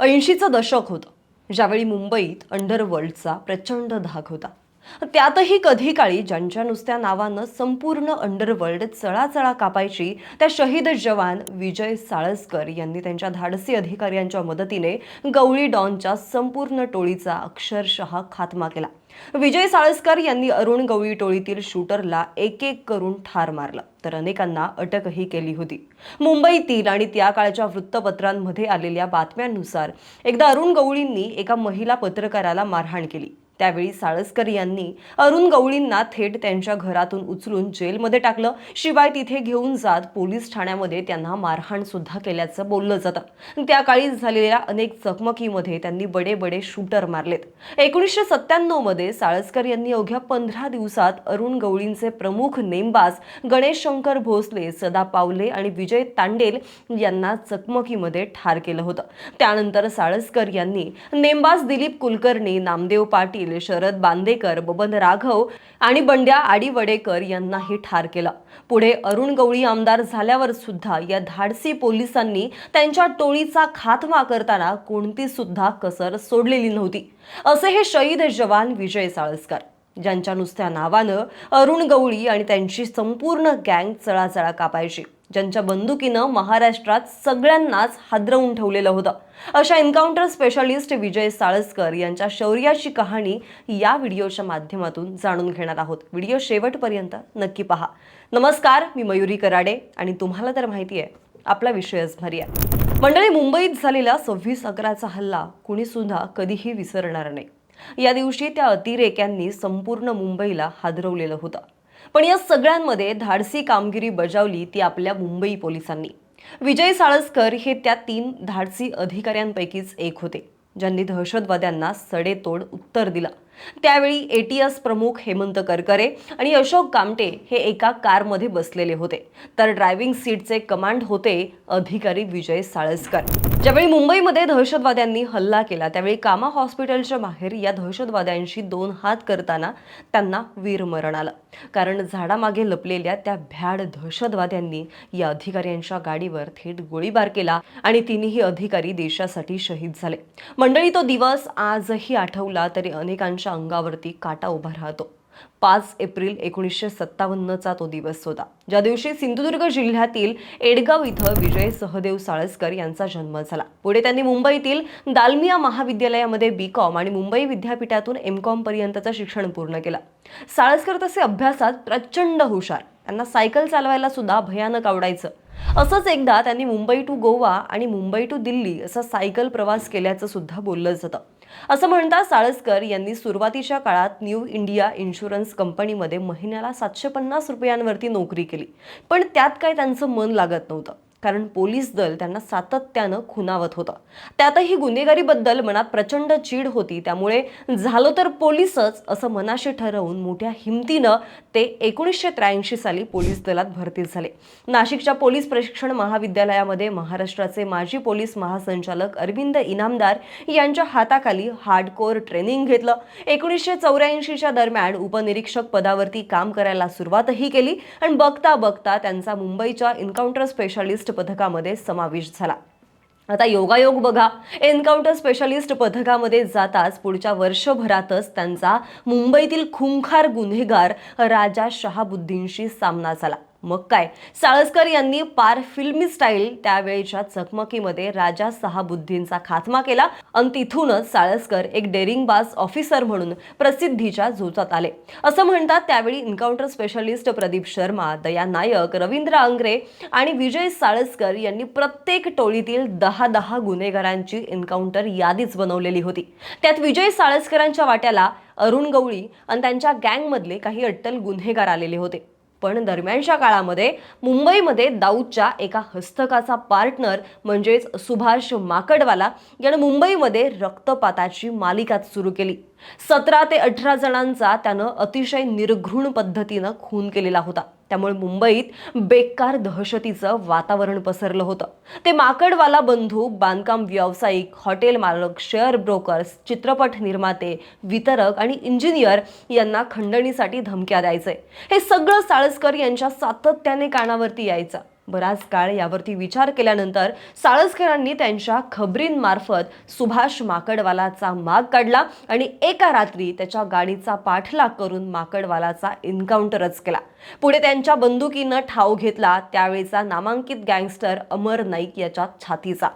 ऐंशीचं दशक होतं ज्यावेळी मुंबईत अंडरवर्ल्डचा प्रचंड धाक होता. त्यातही कधी काळी ज्यांच्या नुसत्या नावानं संपूर्ण अंडरवर्ल्ड चळाचळा कापायची त्या शहीद जवान विजय साळसकर यांनी त्यांच्या धाडसी अधिकाऱ्यांच्या मदतीने गवळी डॉनच्या संपूर्ण टोळीचा अक्षरशः खात्मा केला. विजय साळसकर यांनी अरुण गवळी टोळीतील शूटरला एक एक करून ठार मारलं तर अनेकांना अटकही केली होती. मुंबईतील आणि त्या काळच्या वृत्तपत्रांमध्ये आलेल्या बातम्यांनुसार एकदा अरुण गवळींनी एका महिला पत्रकाराला मारहाण केली. त्यावेळी साळसकर यांनी अरुण गवळींना थेट त्यांच्या घरातून उचलून जेलमध्ये टाकलं. शिवाय तिथे घेऊन जात पोलीस ठाण्यामध्ये त्यांना मारहाण सुद्धा केल्याचं बोललं जातं. त्या काळी झालेल्या अनेक चकमकीमध्ये त्यांनी बडे बडे शूटर मारलेत. एकोणीसशे सत्त्याण्णवमध्ये साळसकर यांनी अवघ्या पंधरा दिवसात अरुण गवळींचे प्रमुख नेमबाज गणेश शंकर भोसले सदा पावले आणि विजय तांडेल यांना चकमकीमध्ये ठार केलं होतं. त्यानंतर साळसकर यांनी नेमबाज दिलीप कुलकर्णी नामदेव पाटील शरद बांदेकर बबन राघव आणि बंड्या आडीवडेकर यांनाही ठार केलं. पुढे अरुण गवळी आमदार झाल्यावर सुद्धा या धाडसी पोलिसांनी त्यांच्या टोळीचा खात्मा करताना कोणती सुद्धा कसर सोडलेली नव्हती. असे हे शहीद जवान विजय साळसकर ज्यांच्या नुसत्या नावानं अरुण गवळी आणि त्यांची संपूर्ण गँग चळाचळा कापायची. ज्यांच्या बंदुकीनं महाराष्ट्रात सगळ्यांनाच हादरवून ठेवलेलं होतं. अशा एन्काउंटर स्पेशालिस्ट विजय साळसकर यांच्या शौर्याची कहाणी या व्हिडिओच्या माध्यमातून जाणून घेणार आहोत. व्हिडिओ शेवटपर्यंत नक्की पहा. नमस्कार मी मयुरी कराडे आणि तुम्हाला तर माहिती आहे आपला विषयच भारी आहे. मंडळी मुंबईत झालेला सव्वीस अकराचा हल्ला कुणीसुद्धा कधीही विसरणार नाही. या दिवशी त्या अतिरेक्यांनी संपूर्ण मुंबईला हादरवलेलं होतं. पण या सगळ्यांमध्ये धाडसी कामगिरी बजावली ती आपल्या मुंबई पोलिसांनी. विजय साळसकर हे त्या तीन धाडसी अधिकाऱ्यांपैकीच एक होते ज्यांनी दहशतवाद्यांना सडेतोड उत्तर दिलं. त्यावेळी एटीएस प्रमुख हेमंत करकरे आणि अशोक कामटे हे एका कारमध्ये बसलेले होते. तर ड्रायव्हिंग सीटचे कमांड होते अधिकारी विजय साळसकर. ज्यावेळी मुंबईमध्ये दहशतवाद्यांनी हल्ला केला त्यावेळी कामा हॉस्पिटलच्या बाहेर या दहशतवाद्यांशी दोन हात करताना त्यांना वीरमरण आलं. कारण झाडामागे लपलेल्या त्या भ्याड दहशतवाद्यांनी या अधिकाऱ्यांच्या गाडीवर थेट गोळीबार केला आणि तिन्ही अधिकारी देशासाठी शहीद झाले. मंडळी तो दिवस आजही आठवला तरी अनेकांच्या अंगावरती काटा उभा राहतो. पाच एप्रिल एकोणीसशे सत्तावन्नचा तो दिवस होता. ज्या दिवशी सिंधुदुर्ग जिल्ह्यातील एडगाव इथं विजय सहदेव साळसकर यांचा जन्म झाला. पुढे त्यांनी मुंबईतील दालमिया महाविद्यालयामध्ये बी कॉम आणि मुंबई विद्यापीठातून एम कॉम पर्यंतचं शिक्षण पूर्ण केलं. साळसकर तसे अभ्यासात प्रचंड हुशार. त्यांना सायकल चालवायला सुद्धा भयानक आवडायचं. असंच एकदा त्यांनी मुंबई टू गोवा आणि मुंबई टू दिल्ली असा सायकल प्रवास केल्याचं सुद्धा बोललं जातं. असं म्हणता साळसकर यांनी सुरुवातीच्या काळात न्यू इंडिया इन्शुरन्स कंपनीमध्ये महिन्याला सातशे पन्नास रुपयांवरती नोकरी केली. पण त्यात काय त्यांचं मन लागत नव्हतं. कारण पोलीस दल त्यांना सातत्यानं खुनावत होतं. त्यातही गुन्हेगारीबद्दल मनात प्रचंड चीड होती. त्यामुळे झालं तर पोलीसच असं मनाशी ठरवून मोठ्या हिमतीनं ते एकोणीसशे त्र्याऐंशी साली पोलीस दलात भरती झाले. नाशिकच्या पोलीस प्रशिक्षण महाविद्यालयामध्ये महाराष्ट्राचे माजी पोलीस महासंचालक अरविंद इनामदार यांच्या हाताखाली हार्डकोर ट्रेनिंग घेतलं. एकोणीसशे चौऱ्याऐंशीच्या दरम्यान उपनिरीक्षक पदावरती काम करायला सुरुवातही केली आणि बघता बघता त्यांचा मुंबईच्या एन्काउंटर स्पेशालिस्ट पथकामध्ये समावेश झाला. आता योगायोग बघा. एन्काउंटर स्पेशालिस्ट पथकामध्ये जाताच पुढच्या वर्षभरातच त्यांचा मुंबईतील खुंखार गुन्हेगार राजा शहाबुद्दीनशी सामना झाला. मग काय? साळसकर यांनी पार फिल्मी स्टाईल त्यावेळेच्या चकमकीमध्ये राजा सहाबुद्दीनचा खात्मा केला आणि तिथूनच साळसकर एक डेरिंगबाज ऑफिसर म्हणून प्रसिद्धीच्या झोचात आले. असं म्हणतात त्यावेळी एन्काउंटर स्पेशलिस्ट प्रदीप शर्मा दया नायक रवींद्र आंग्रे आणि विजय साळसकर यांनी प्रत्येक टोळीतील दहा दहा गुन्हेगारांची एन्काउंटर यादीच बनवलेली होती. त्यात विजय साळसकरांच्या वाट्याला अरुण गवळी आणि त्यांच्या गँगमधले काही अट्टल गुन्हेगार आलेले होते. पण दरम्यानच्या काळामध्ये मुंबईमध्ये दाऊदच्या एका हस्तकाचा पार्टनर म्हणजेच सुभाष माकडवाला यानं मुंबईमध्ये रक्तपाताची मालिकाच सुरू केली. सतरा ते अठरा जणांचा त्यानं अतिशय निर्घृण पद्धतीनं खून केलेला होता. त्यामुळे मुंबईत बेकार दहशतीचं वातावरण पसरलं होतं. ते माकडवाला बंधू बांधकाम व्यावसायिक हॉटेल मालक शेअर ब्रोकर्स चित्रपट निर्माते वितरक आणि इंजिनियर यांना खंडणीसाठी धमक्या द्यायचे हे सगळं साळसकर यांच्या सातत्याने कानावरती यायचं. बराच काळ यावरती विचार केल्यानंतर साळसकरांनी त्यांच्या खबरींमार्फत सुभाष माकडवालाचा माग काढला आणि एका रात्री त्याच्या गाडीचा पाठलाग करून माकडवालाचा एन्काउंटरच केला. पुढे त्यांच्या बंदुकीनं ठाव घेतला त्यावेळचा नामांकित गँगस्टर अमर नाईक याच्या छातीचा.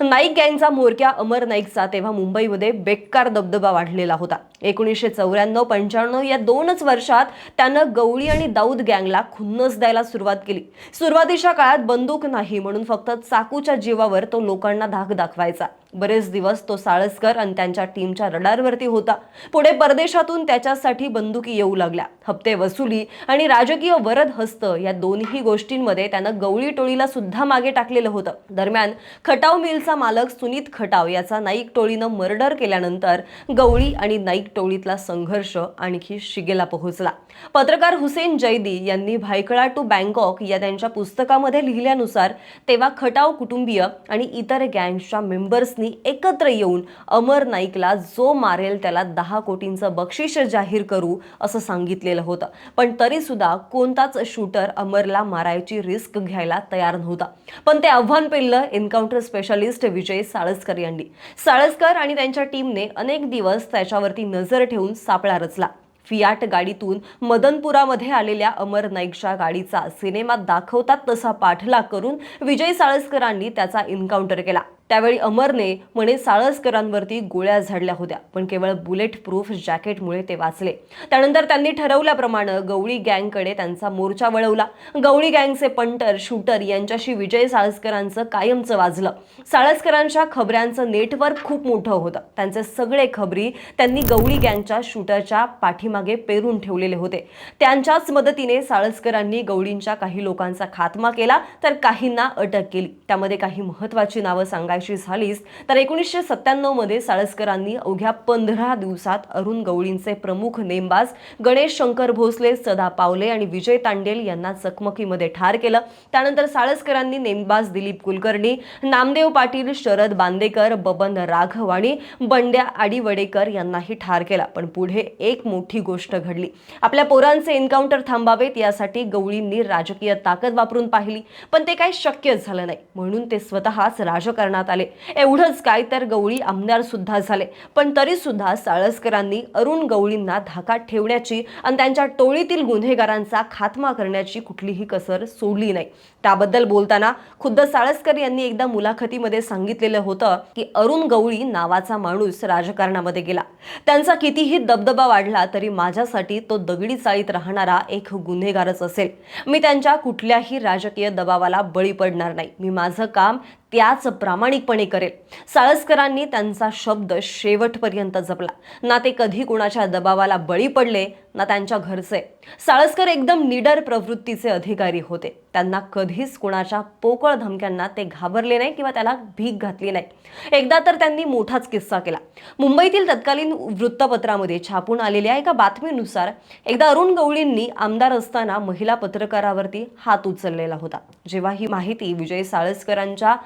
नाईक गँगचा म्होरक्या अमर नाईकचा तेव्हा मुंबईमध्ये बेकार दबदबा वाढलेला होता. एकोणीसशे चौऱ्याण्णव पंच्याण्णव या दोनच वर्षात त्यानं गवळी आणि दाऊद गँगला खुन्नस द्यायला सुरुवात केली. सुरुवातीच्या काळात बंदूक नाही म्हणून फक्त चाकूच्या जीवावर तो लोकांना धाक दाखवायचा. बरेच दिवस तो साळसकर आणि त्यांच्या टीमच्या रडारवरती होता. पुढे परदेशातून त्याच्यासाठी बंदुकी येऊ लागल्या. हप्ते वसुली आणि राजकीय वरद हस्त या दोन्ही गोष्टींमध्ये त्यानं गवळी टोळीला सुद्धा मागे टाकलेलं होतं. दरम्यान खटाव मिलचा मालक सुनीत खटाव याचा नाईक टोळीनं मर्डर केल्यानंतर गवळी आणि नाईक टोळीतला संघर्ष आणखी शिगेला पोहोचला. पत्रकार हुसेन जैदी यांनी भायखळा टू बँकॉक या त्यांच्या पुस्तकामध्ये लिहिल्यानुसार तेव्हा खटाव कुटुंबीय आणि इतर गँगच्या मेंबर्सनी एकत्र येऊन अमर नाईकला जो मारेल त्याला दहा कोटींचं बक्षीस जाहीर करू असं सांगितलेलं होतं. पण तरी सुद्धा कोणताच शूटर अमरला मारायची रिस्क घ्यायला तयार नव्हता. पण ते आव्हान पेललं एन्काउंटर स्पेशालिस्ट विजय साळसकर यांनी. साळसकर आणि त्यांच्या टीमने अनेक दिवस त्याच्यावरती नजर ठेवून सापळा रचला. फियाट गाडीतून मदनपुरामध्ये आलेल्या अमर नाईकच्या गाडीचा सिनेमात दाखवतात तसा पाठलाग करून विजय साळसकरांनी त्याचा एन्काउंटर केला. त्यावेळी अमरने म्हणे साळसकरांवरती गोळ्या झाडल्या होत्या पण केवळ बुलेट प्रूफ जॅकेटमुळे ते वाचले. त्यानंतर त्यांनी ठरवल्याप्रमाणे गवळी गँगकडे त्यांचा मोर्चा वळवला. गवळी गँगचे पंटर शूटर यांच्याशी विजय साळसकरांचं कायमचं वाजलं. साळसकरांच्या खबऱ्यांचं नेटवर्क खूप मोठं होतं. त्यांचे सगळे खबरी त्यांनी गवळी गँगच्या शूटरच्या पाठीमागे पेरून ठेवलेले होते. त्यांच्याच मदतीने साळसकरांनी गवळींच्या काही लोकांचा खात्मा केला तर काहींना अटक केली. त्यामध्ये काही महत्वाची नावं सांगायची झालीच तर एकोणीसशे सत्त्याण्णवमध्ये साळसकरांनी अवघ्या पंधरा दिवसात अरुण गवळींचे प्रमुख नेमबाज गणेश शंकर भोसले सदा पावले आणि विजय तांडेल यांना चकमकीमध्ये ठार केलं. त्यानंतर साळसकरांनी नेमबाज दिलीप कुलकर्णी नामदेव पाटील शरद बांदेकर बबन राघव आणि बंड्या आडीवडेकर यांनाही ठार केला. पण पुढे एक मोठी गोष्ट घडली. आपल्या पोरांचे एन्काउंटर थांबावेत यासाठी गवळींनी राजकीय ताकद वापरून पाहिली. पण ते काही शक्य झालं नाही. म्हणून ते स्वतःच राजकारणात आले. एवढंच काय तर गवळी आमदार सुद्धा झाले. पण तरी सुद्धा साळसकरांनी अरुण गवळींना धाकात ठेवण्याची आणि त्यांच्या टोळीतील गुन्हेगारांचा खात्मा करण्याची कुठलीही कसर सोडली नाही. त्याबद्दल बोलताना खुद्द साळसकर यांनी एकदा मुलाखतीमध्ये सांगितलेलं होतं की अरुण गवळी नावाचा माणूस राजकारणामध्ये गेला. त्यांचा कितीही दबदबा वाढला तरी माझ्यासाठी तो दगडी चाळीत राहणारा एक गुन्हेगारच असेल. मी त्यांच्या कुठल्याही राजकीय दबावाला बळी पडणार नाही. मी माझं काम त्याच प्रामाणिकपणे करेल. साळसकरांनी त्यांचा शब्द शेवटपर्यंत जपला. ना ते कधी कुणाच्या दबावाला बळी पडले ना त्यांच्या घरचे. साळसकर एकदम निडर प्रवृत्तीचे अधिकारी होते. त्यांना कधीच कुणाच्या पोकळ धमक्यांना ते घाबरले नाही किंवा त्याला भीक घातली नाही. एकदा तर त्यांनी मोठाच किस्सा केला. मुंबईतील तत्कालीन वृत्तपत्रामध्ये छापून आलेल्या एका बातमीनुसार एकदा अरुण गवळींनी आमदार असताना महिला पत्रकारावरती हात उचललेला होता. जेव्हा ही माहिती विजय साळसकरांच्या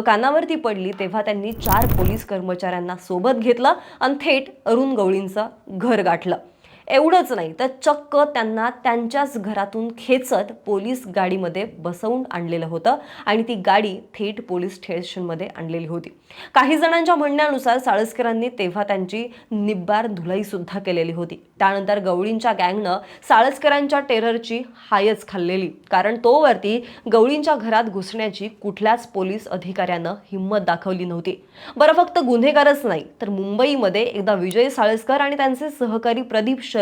कानावरती पडली तेव्हा त्यांनी चार पोलीस कर्मचाऱ्यांना सोबत घेतलं आणि थेट अरुण गवळींचं घर गाठलं. एवढंच नाही तर चक्क त्यांना त्यांच्याच घरातून खेचत पोलीस गाडीमध्ये बसवून आणलेलं होतं आणि ती गाडी थेट पोलीस स्टेशनमध्ये आणलेली होती. काही जणांच्या म्हणण्यानुसार साळसकरांनी तेव्हा त्यांची निब्बार धुलाईसुद्धा केलेली होती. त्यानंतर गवळींच्या गँगनं साळसकरांच्या टेररची हायच खाल्लेली कारण तोवरती गवळींच्या घरात घुसण्याची कुठल्याच पोलीस अधिकाऱ्यानं हिंमत दाखवली नव्हती. बरं फक्त गुन्हेगारच नाही तर मुंबईमध्ये एकदा विजय साळसकर आणि त्यांचे सहकारी प्रदीप शर्मा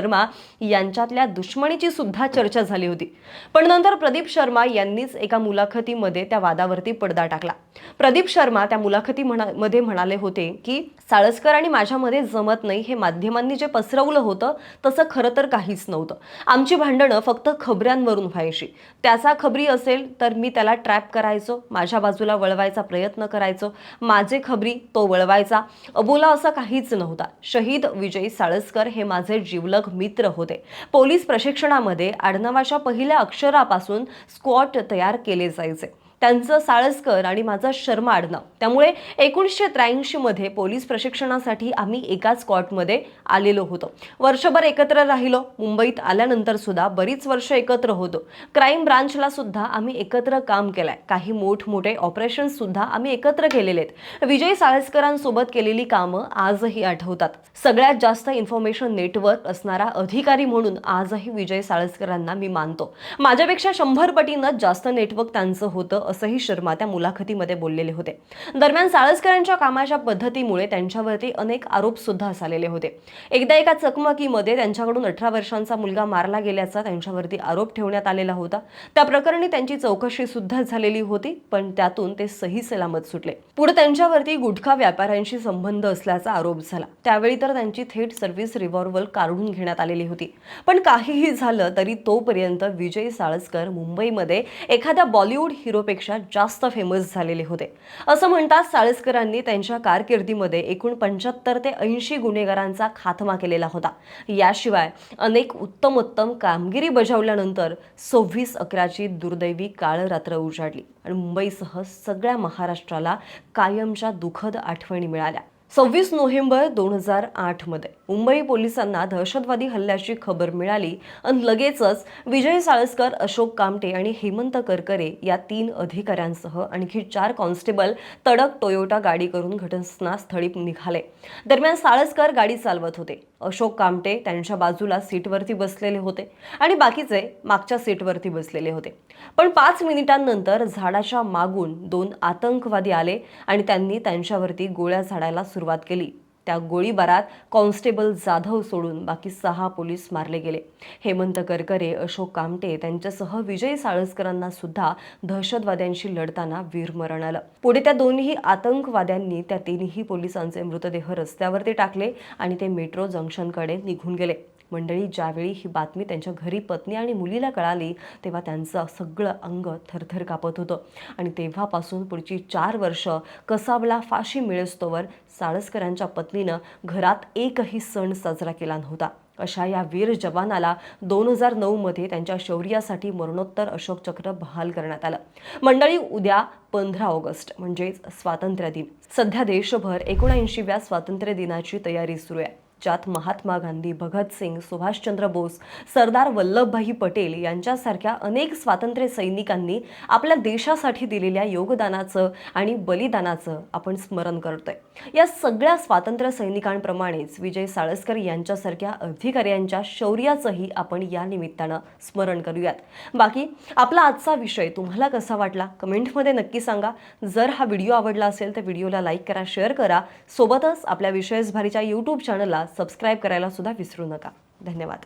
यांच्यातल्या दुश्मनीची सुद्धा चर्चा झाली होती. पण नंतर प्रदीप शर्मा यांनीच एका मुलाखतीमध्ये त्या वादावरती पडदा टाकला. प्रदीप शर्मा त्या मुलाखती म्हणा मध्ये म्हणाले होते की साळसकर आणि माझ्यामध्ये जमत नाही. हे माध्यमांनी जे पसरवलं होतं तसं खरं तर काहीच नव्हतं. आमची भांडणं फक्त खबऱ्यांवरून व्हायची. त्याचा खबरी असेल तर मी त्याला ट्रॅप करायचो माझ्या बाजूला वळवायचा प्रयत्न करायचो. माझे खबरी तो वळवायचा. अबोला असा काहीच नव्हता. शहीद विजय साळसकर हे माझे जीवलग मित्र होते. पोलीस प्रशिक्षणामध्ये आडनावाच्या पहिल्या अक्षरापासून स्क्वॉट तयार केले जायचे. त्यांचं साळसकर आणि माझं शर्मा आडनाव. त्यामुळे एकोणीसशे त्र्याऐंशीमध्ये पोलीस प्रशिक्षणासाठी आम्ही एकाच स्कॉटमध्ये आलेलो होतो. वर्षभर एकत्र राहिलो. मुंबईत आल्यानंतर सुद्धा बरीच वर्ष एकत्र होतो. क्राईम ब्रांचला सुद्धा आम्ही एकत्र काम केलंय. काही मोठमोठे ऑपरेशन सुद्धा आम्ही एकत्र केलेले आहेत. विजय साळसकरांसोबत केलेली कामं आजही आठवतात. सगळ्यात जास्त इन्फॉर्मेशन नेटवर्क असणारा अधिकारी म्हणून आजही विजय साळसकरांना मी मानतो. माझ्यापेक्षा शंभर पटीनं जास्त नेटवर्क त्यांचं होतं असंही शर्मा त्या मुलाखतीमध्ये बोललेले होते. दरम्यान साळसकरांच्या कामाच्या पद्धतीमुळे त्यांच्यावरती अनेक आरोप सुद्धा झालेले होते. एकदा एका चकमकीमध्ये त्यांच्याकडून अठरा वर्षांचा मुलगा मारला गेल्याचा त्यांच्यावरती आरोप ठेवण्यात आलेला होता. त्या प्रकरणी त्यांची चौकशी सुद्धा झालेली होती पण त्यातून ते सही सलामत सुटले. पुढे त्यांच्यावरती गुटखा व्यापाऱ्यांशी संबंध असल्याचा आरोप झाला. त्यावेळी तर त्यांची थेट सर्व्हिस रिव्हॉल्वर काढून घेण्यात आलेली होती. पण काहीही झालं तरी तोपर्यंत विजय साळसकर मुंबईमध्ये एखाद्या बॉलिवूड हिरोपेक्षा जास्त फेमस झालेले होते. असं म्हणतात साळसकरांनी त्यांच्या कारकिर्दीमध्ये एकूण पंच्याहत्तर ते ऐंशी गुन्हेगारांचा खात्मा केलेला होता. याशिवाय अनेक उत्तमोत्तम कामगिरी बजावल्यानंतर सव्वीस अकराची दुर्दैवी काळ रात्र उजाडली आणि मुंबईसह सगळ्या महाराष्ट्राला कायमच्या दुःखद आठवणी मिळाल्या. सव्वीस नोव्हेंबर दोन हजार आठमध्ये मुंबई पोलिसांना दहशतवादी हल्ल्याची खबर मिळाली आणि लगेचच विजय साळसकर अशोक कामटे आणि हेमंत करकरे या तीन अधिकाऱ्यांसह आणखी चार कॉन्स्टेबल तडक टोयोटा गाडी करून घटनास्थळी निघाले. दरम्यान साळसकर गाडी चालवत होते. अशोक कामटे त्यांच्या बाजूला सीटवरती बसलेले होते आणि बाकीचे मागच्या सीटवरती बसलेले होते. पण पाच मिनिटांनंतर झाडाच्या मागून दोन आतंकवादी आले आणि त्यांनी त्यांच्यावरती गोळ्या झाडायला सुरुवात केली. त्या गोळीबारात कॉन्स्टेबल जाधव सोडून बाकी सहा पोलीस मारले गेले. हेमंत करकरे अशोक कामटे त्यांच्यासह विजय साळसकरांना सुद्धा दहशतवाद्यांशी लढताना वीरमरण आलं. पुढे त्या दोन्ही आतंकवाद्यांनी त्या तिन्ही पोलिसांचे मृतदेह रस्त्यावरती टाकले आणि ते मेट्रो जंक्शनकडे निघून गेले. मंडळी ज्यावेळी ही बातमी त्यांच्या घरी पत्नी आणि मुलीला कळाली तेव्हा त्यांचं सगळं अंग थरथर कापत होतं. आणि तेव्हापासून पुढची चार वर्ष कसाबला फाशी मिळेस्तोवर साळसकरांच्या पत्नीनं घरात एकही सण साजरा केला नव्हता. अशा या वीर जवानाला दोन हजार नऊमध्ये त्यांच्या शौर्यासाठी मरणोत्तर अशोक चक्र बहाल करण्यात आलं. मंडळी उद्या पंधरा ऑगस्ट म्हणजेच स्वातंत्र्य दिन. सध्या देशभर एकोणऐंशीव्या स्वातंत्र्य दिनाची तयारी सुरू आहे. ज्यात महात्मा गांधी भगतसिंग सुभाषचंद्र बोस सरदार वल्लभभाई पटेल यांच्यासारख्या अनेक स्वातंत्र्य सैनिकांनी आपल्या देशासाठी दिलेल्या योगदानाचं आणि बलिदानाचं आपण स्मरण करतोय. या सगळ्या स्वातंत्र्य सैनिकांप्रमाणेच विजय साळसकर यांच्यासारख्या अधिकाऱ्यांच्या शौर्याचंही आपण या निमित्तानं स्मरण करूयात. बाकी आपला आजचा विषय तुम्हाला कसा वाटला? कमेंटमध्ये नक्की सांगा. जर हा व्हिडिओ आवडला असेल तर व्हिडिओला लाईक करा शेअर करा. सोबतच आपल्या विषयच भारीच्या यूट्यूब चॅनलला सबस्क्राईब करायला सुद्धा विसरू नका. धन्यवाद.